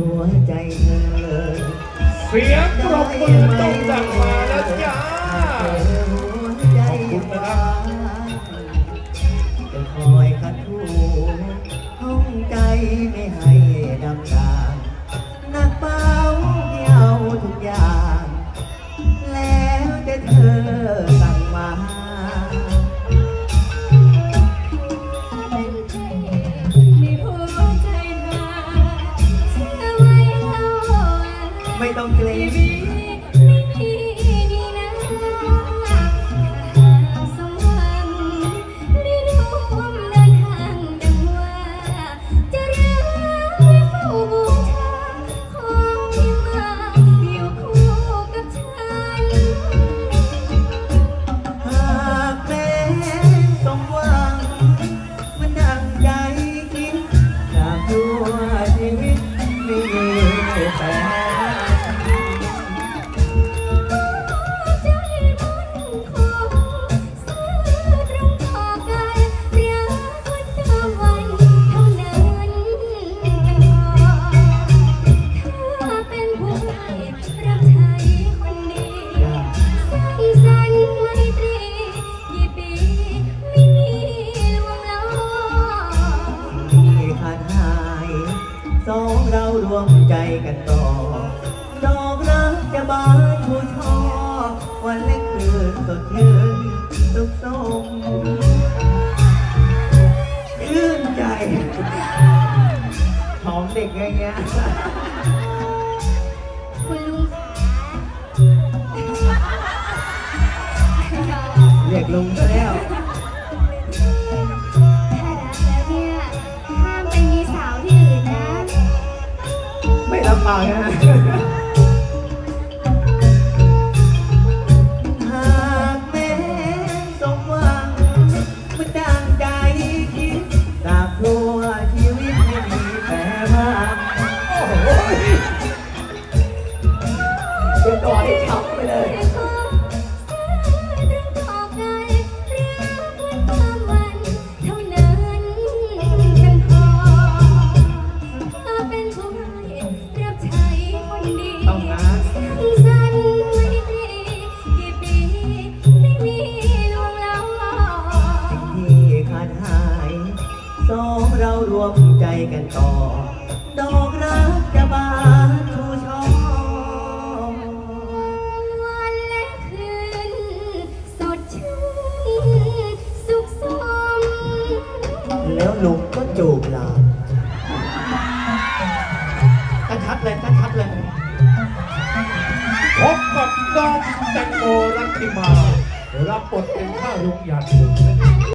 หัวใจเธอเสียงปรบมือต้องดังมาแล้วจ้าหัวใจขอบคุณนะครับจะคอยคัดทูห้องใจไม่ให้ดำดาหนักเบาที่เอาทุกอย่าง แล้วแต่เธอ ไม่ต้องเกรชีง สองเรารวมใจกันต่อดอกรักจะบานชูช่อวันเล็กคืนสดชื่นสุขสมชื่นใจหอมเด็กไงเงี้ยคุณลุงคะเรียกลุงซะแล้ว ไม่ลำบานะ รารวมใจกันต่อ ดอกรักจะบานชูช่อ วันและคืน สดชื่น สุขสมแล้วลุงก็จูบหลานกระชัดเลยกระชัดเลยพบกับน้องแตงโมรัตติมา รับบทเป็นข้าลุงหยัด